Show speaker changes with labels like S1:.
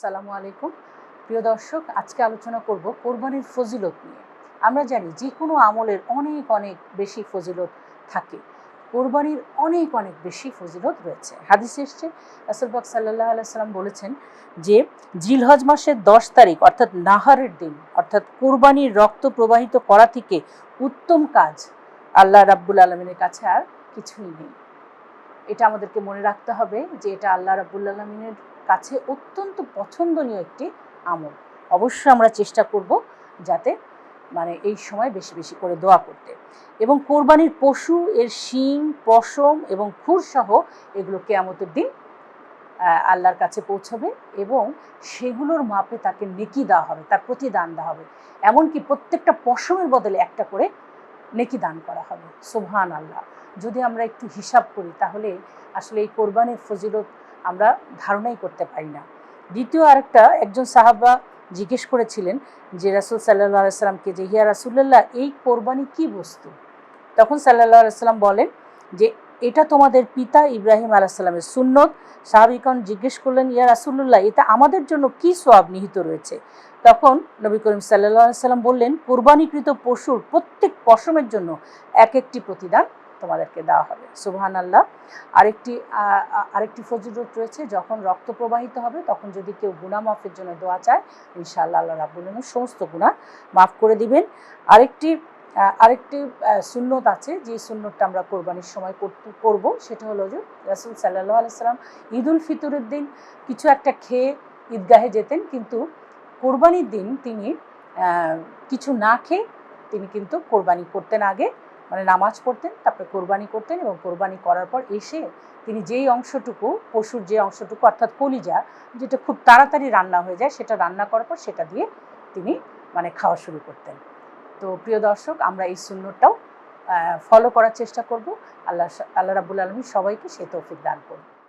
S1: আসসালামু আলাইকুম। প্রিয় দর্শক, আজকে আলোচনা করব কোরবানির ফজিলত নিয়ে। আমরা জানি যে কোনো আমলের অনেক অনেক বেশি ফজিলত থাকে। কোরবানির অনেক অনেক বেশি ফজিলত রয়েছে। হাদিস এসছে রাসুলবাক সাল্লাহ আলাইসাল্লাম বলেছেন যে জিলহজ মাসের দশ তারিখ, অর্থাৎ নাহারের দিন, অর্থাৎ কোরবানির রক্ত প্রবাহিত করা থেকে উত্তম কাজ আল্লাহ রাব্বুল আলমিনের কাছে আর কিছুই নেই। এটা আমাদেরকে মনে রাখতে হবে যে এটা আল্লাহ রাব্বুল আলমিনের কাছে অত্যন্ত পছন্দনীয় একটি আমল। অবশ্যই আমরা চেষ্টা করব যাতে মানে এই সময় বেশি বেশি করে দোয়া করতে। এবং কোরবানির পশু, এর শিং পশম এবং খুরসহ এগুলো কেয়ামতের দিন আল্লাহর কাছে পৌঁছবে এবং সেগুলোর মাপে তাকে নেকি দেওয়া হবে, তার প্রতিদান দেওয়া হবে। এমনকি প্রত্যেকটা পশমের বদলে একটা করে নেকি দান করা হবে। সোভান আল্লাহ যদি আমরা একটু হিসাব করি, তাহলে আসলে এই কোরবানির ফজিলত আমরা ধারণাই করতে পারি না। দ্বিতীয় আরেকটা, একজন সাহাবা জিজ্ঞেস করেছিলেন যে রাসুল সাল্লাহ সাল্লামকে যে হিয়া রাসুল্লাহ এই কোরবানি কি বস্তু? তখন সাল্লাহ সাল্লাম বলেন যে, এটা তোমাদের পিতা ইব্রাহিম আলাহিসাল্লামের সুন্নত। সাহাবিকন জিজ্ঞেস করলেন, ইয়া রাসুল্লাহ এটা আমাদের জন্য কি সোয়াব নিহিত রয়েছে? তখন নবী করিম সাল্লাহ সাল্লাম বললেন, কোরবানিকৃত পশুর প্রত্যেক পশমের জন্য এক একটি প্রতিদান তোমাদেরকে দেওয়া হবে। সুবহান আল্লাহ আরেকটি আরেকটি ফজিলত রয়েছে, যখন রক্ত প্রবাহিত হবে, তখন যদি কেউ গুণা মাফের জন্য দোয়া চায়, ইনশাআল্লাহ আল্লাহ রাবুল সমস্ত গুণা মাফ করে দিবেন। আরেকটি আরেকটি সুন্নত আছে, যে সুন্নতটা আমরা কোরবানির সময় করব, সেটা হলো যে রাসুল সাল্লাহ আলাইসাল্লাম ঈদ উল ফিতরের দিন কিছু একটা খেয়ে ঈদগাহে যেতেন, কিন্তু কোরবানির দিন তিনি কিছু না খেয়ে তিনি কিন্তু কোরবানি করতেন আগে। মানে নামাজ পড়তেন, তারপরে কোরবানি করতেন এবং কোরবানি করার পর এসে তিনি যেই অংশটুকু, পশুর যে অংশটুকু, অর্থাৎ কলিজা, যেটা খুব তাড়াতাড়ি রান্না হয়ে যায়, সেটা রান্না করার পর সেটা দিয়ে তিনি মানে খাওয়া শুরু করতেন। তো প্রিয় দর্শক, আমরা এই সুন্নতটাও ফলো করার চেষ্টা করব। আল্লাহ আল্লাহ রাবুল আলমী সবাইকে সে তৌফিক দান করুন।